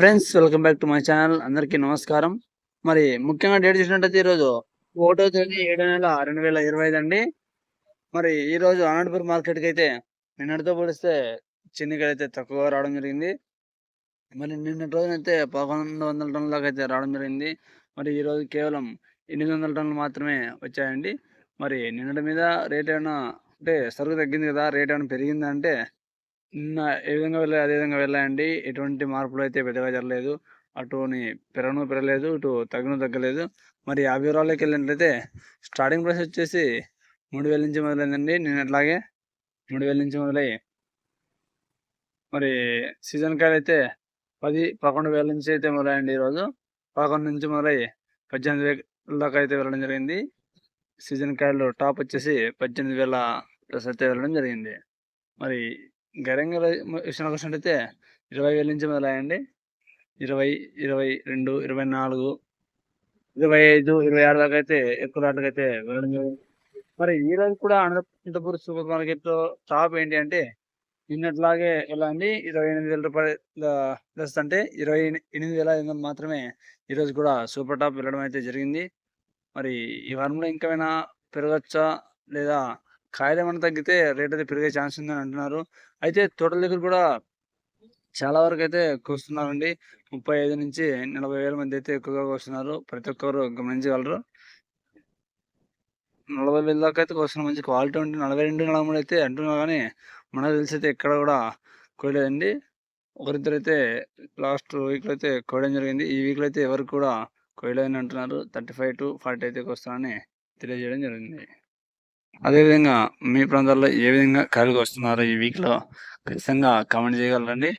Friends welcome back to my channel అందరికీ నమస్కారం. మరి ముఖ్యంగా డేట్ చూసినట్టయితే ఈరోజు ఒకటో తేదీ ఏడో నెల రెండు వేల ఇరవై ఐదు అండి. మరి ఈ రోజు అనంతపురం మార్కెట్కి అయితే నిన్నటితో పోలిస్తే చిన్నికాయలు అయితే తక్కువగా రావడం జరిగింది. మరి నిన్నటి రోజునైతే పదకొండు వందల టన్నులకు అయితే రావడం జరిగింది. మరి ఈ రోజు కేవలం ఎనిమిది వందల టన్నులు మాత్రమే వచ్చాయండి. మరి నిన్నటి మీద రేట్ ఏమైనా అంటే సరుకు తగ్గింది కదా రేట్ ఏమైనా పెరిగిందా అంటే ఏ విధంగా వెళ్ళాయి అదే విధంగా వెళ్ళాయండి ఎటువంటి మార్పులు అయితే పెద్దగా జరగలేదు. అటుని పెరగను పెరగలేదు ఇటు తగ్గను తగ్గలేదు. మరి ఆ వివరాల్లోకి వెళ్ళినట్లయితే స్టార్టింగ్ ప్రైస్ వచ్చేసి మూడు వేల నుంచి మొదలైందండి. నేను అట్లాగే మూడు వేల నుంచి మొదలై మరి సీజన్ కాయలు అయితే పది పదకొండు వేల నుంచి అయితే మొదలైంది ఈరోజు పదకొండు నుంచి మొదలై పద్దెనిమిది వేల దాకా అయితే వెళ్ళడం జరిగింది. సీజన్ కాయలు టాప్ వచ్చేసి పద్దెనిమిది వేల ప్లస్ అయితే వెళ్ళడం జరిగింది. మరి గరంగా విషయానికి వచ్చినట్టయితే ఇరవై వేల నుంచి మొదలయ్యండి. ఇరవై ఇరవై రెండు ఇరవై నాలుగు ఇరవై ఐదు ఇరవై ఆరు దాకా అయితే ఎక్కువ రాట్లకి అయితే వెళ్ళడం మరి ఈ రోజు కూడా అనంతపూర్ సూపర్ మార్కెట్ టాప్ ఏంటి అంటే నిన్నట్లాగే ఎలా అండి? ఇరవై ఎనిమిది వేల రూపాయల ప్లస్ అంటే ఇరవై ఎనిమిది వేల ఐదు మాత్రమే ఈరోజు కూడా సూపర్ టాప్ వెళ్ళడం అయితే జరిగింది. మరి ఈ వారంలో ఇంకేమైనా పెరగచ్చా లేదా కాయలు ఏమైనా తగ్గితే రేట్ అయితే పెరిగే ఛాన్స్ ఉందని అంటున్నారు. అయితే తోటల దగ్గర కూడా చాలా వరకు అయితే కూస్తున్నారండి. ముప్పై ఐదు నుంచి నలభై వేల మంది అయితే ఎక్కువగా కోస్తున్నారు. ప్రతి ఒక్కరు గమనించగలరు. నలభై వేల దాకా అయితే కోస్తున్నారు. మంచి క్వాలిటీ ఉంటే నలభై రెండు నలభై మూడు అయితే అంటున్నారు కానీ మనకు తెలిసి అయితే ఎక్కడ కూడా కోయలేదండి. ఒకరిద్దరు అయితే లాస్ట్ వీక్లో అయితే కోయడం జరిగింది. ఈ వీక్లో అయితే ఎవరు కూడా కోయలేదని అంటున్నారు. థర్టీ ఫైవ్ టు ఫార్టీ అయితే వస్తారని తెలియజేయడం జరిగింది. అదేవిధంగా మీ ప్రాంతాల్లో ఏ విధంగా కాయలు వస్తున్నారో ఈ వీక్లో ఖచ్చితంగా కామెంట్ చేయగలరండి.